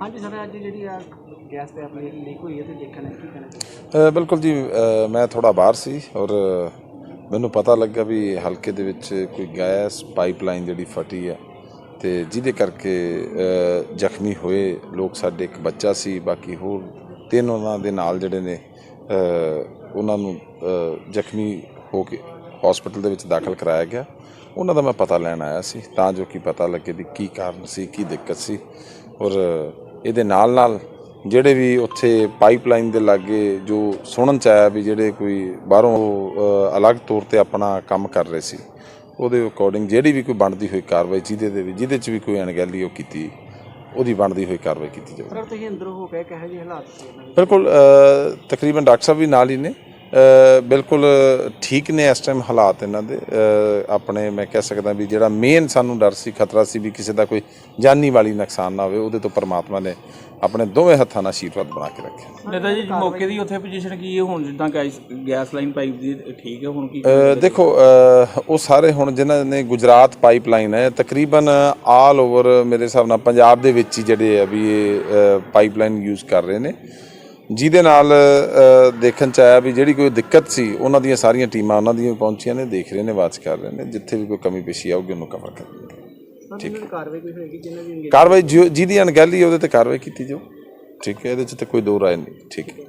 ਹਾਂਜੀ ਸਰ ਅੱਜ ਜਿਹੜੀ ਆ ਗੈਸ ਤੇ ਆਪਣੀ ਲੀਕ ਹੋਈ ਹੈ ਤੇ ਦੇਖਣਾ ਕੀ ਕਹਿਣਾ ਚਾਹੁੰਦੇ ਅ, ਬਿਲਕੁਲ ਜੀ ਅ, ਮੈਂ ਥੋੜਾ ਬਾਹਰ ਸੀ ਔਰ ਮੈਨੂੰ ਪਤਾ ਲੱਗਾ ਵੀ ਹਲਕੇ ਦੇ ਵਿੱਚ ਕੋਈ ਗੈਸ ਪਾਈਪਲਾਈਨ ਜਿਹੜੀ ਫਟੀ ਹੈ ਤੇ ਜਿਹਦੇ ਕਰਕੇ ਅ, ਜ਼ਖਮੀ ਹੋਏ ਲੋਕ ਸਾਡੇ ਇੱਕ ਬੱਚਾ ਸੀ ਬਾਕੀ ਹੋਰ ਤਿੰਨ ਉਹਨਾਂ ਦੇ ਨਾਲ ਜਿਹੜੇ ਨੇ ਅ, ਉਹਨਾਂ ਨੂੰ ਅ, ਜ਼ਖਮੀ ਹੋ ਕੇ ਹਸਪੀਟਲ ਦੇ ਵਿੱਚ ਦਾਖਲ ਕਰਾਇਆ ਗਿਆ। ਉਹਨਾਂ ਦਾ ਮੈਂ ਪਤਾ ਲੈਣ ਆਇਆ ਸੀ ਤਾਂ ਜੋ ਕਿ ਪਤਾ ਲੱਗੇ ਵੀ ਕੀ ਕਾਰਨ ਸੀ ਕੀ ਦਿੱਕਤ ਸੀ ਔਰ ਇਹਦੇ ਨਾਲ ਨਾਲ ਜਿਹੜੇ ਵੀ ਉੱਥੇ ਪਾਈਪਲਾਈਨ ਦੇ ਲਾਗੇ ਜੋ ਸੁਣਨ ਚ ਆਇਆ ਵੀ ਜਿਹੜੇ ਕੋਈ ਬਾਹਰੋਂ ਅਲੱਗ ਤੌਰ ਤੇ ਆਪਣਾ ਕੰਮ ਕਰ ਰਹੇ ਸੀ ਉਹਦੇ ਅਕੋਰਡਿੰਗ ਜਿਹੜੀ ਵੀ ਕੋਈ ਬਣਦੀ ਹੋਈ ਕਾਰਵਾਈ ਜਿਹਦੇ ਦੇ ਵੀ ਜਿਹਦੇ ਚ ਵੀ ਕੋਈ ਅਣਗਹਿਲੀ ਉਹ ਕੀਤੀ ਉਹਦੀ ਬਣਦੀ ਹੋਈ ਕਾਰਵਾਈ ਕੀਤੀ ਜਾਵੇ ਸਰ ਤੁਸੀਂ ਅੰਦਰੋਂ ਹੋ ਕੇ ਕਿਹੋ ਜਿਹੇ ਹਾਲਾਤ ਸੀ? ਬਿਲਕੁਲ ਤਕਰੀਬਨ ਡਾਕਟਰ ਸਾਹਿਬ ਵੀ ਨਾਲ ਹੀ ਨੇ ਬਿਲਕੁਲ ਠੀਕ ਨੇ ਇਸ ਟਾਈਮ ਹਾਲਾਤ ਇਹਨਾਂ ਦੇ। ਆਪਣੇ ਮੈਂ ਕਹਿ ਸਕਦਾ ਵੀ ਜਿਹੜਾ ਮੇਨ ਸਾਨੂੰ ਡਰ ਸੀ ਖਤਰਾ ਸੀ ਵੀ ਕਿਸੇ ਦਾ ਕੋਈ ਜਾਨੀ ਵਾਲੀ ਨੁਕਸਾਨ ਨਾ ਹੋਵੇ ਉਹਦੇ ਤੋਂ ਪਰਮਾਤਮਾ ਨੇ ਆਪਣੇ ਦੋਵੇਂ ਹੱਥਾਂ ਨਾਲ ਆਸ਼ੀਰਵਾਦ ਬਣਾ ਕੇ ਰੱਖਿਆ। ਨੇਤਾ ਜੀ ਮੌਕੇ ਦੀ ਉੱਥੇ ਪੋਜੀਸ਼ਨ ਕੀ ਹੈ? ਹੁਣ ਜਿੱਦਾਂ ਗੈਸ ਲਾਈਨ ਪਾਈਪ ਦੀ ਠੀਕ ਹੈ ਹੁਣ ਕੀ ਦੇਖੋ ਉਹ ਸਾਰੇ ਹੁਣ ਜਿਨ੍ਹਾਂ ਨੇ ਗੁਜਰਾਤ ਪਾਈਪਲਾਈਨ ਹੈ ਤਕਰੀਬਨ ਆਲ ਓਵਰ ਮੇਰੇ ਹਿਸਾਬ ਨਾਲ ਪੰਜਾਬ ਦੇ ਵਿੱਚ ਹੀ ਜਿਹੜੇ ਆ ਵੀ ਇਹ ਪਾਈਪਲਾਈਨ ਯੂਜ਼ ਕਰ ਰਹੇ ਨੇ। ਜਿਹਦੇ ਨਾਲ ਦੇਖਣ ਚ ਆਇਆ ਵੀ ਜਿਹੜੀ ਕੋਈ ਦਿੱਕਤ ਸੀ ਉਹਨਾਂ ਦੀਆਂ ਸਾਰੀਆਂ ਟੀਮਾਂ ਉਹਨਾਂ ਦੀਆਂ ਪਹੁੰਚੀਆਂ ਨੇ ਦੇਖ ਰਹੇ ਨੇ ਵਾਚ ਕਰ ਰਹੇ ਨੇ ਜਿੱਥੇ ਵੀ ਕੋਈ ਕਮੀ ਪੇਸ਼ੀ ਆਊਗੀ ਉਹਨੂੰ ਕਵਰ ਕਰਾਂਗੇ ਸਰ ਇਹਨਾਂ ਦੀ ਕਾਰਵਾਈ ਕੋਈ ਹੋਏਗੀ ਜਿਨ੍ਹਾਂ ਦੀ ਕਾਰਵਾਈ ਜਿਹਦੀ ਅਣਗਹਿਲੀ ਹੈ ਉਹਦੇ ਤੇ ਕਾਰਵਾਈ ਕੀਤੀ ਜਾਊ। ਠੀਕ ਹੈ ਇਹਦੇ ਚ ਤੇ ਕੋਈ ਦੋ ਰਾਏ ਨਹੀਂ। ਠੀਕ ਹੈ।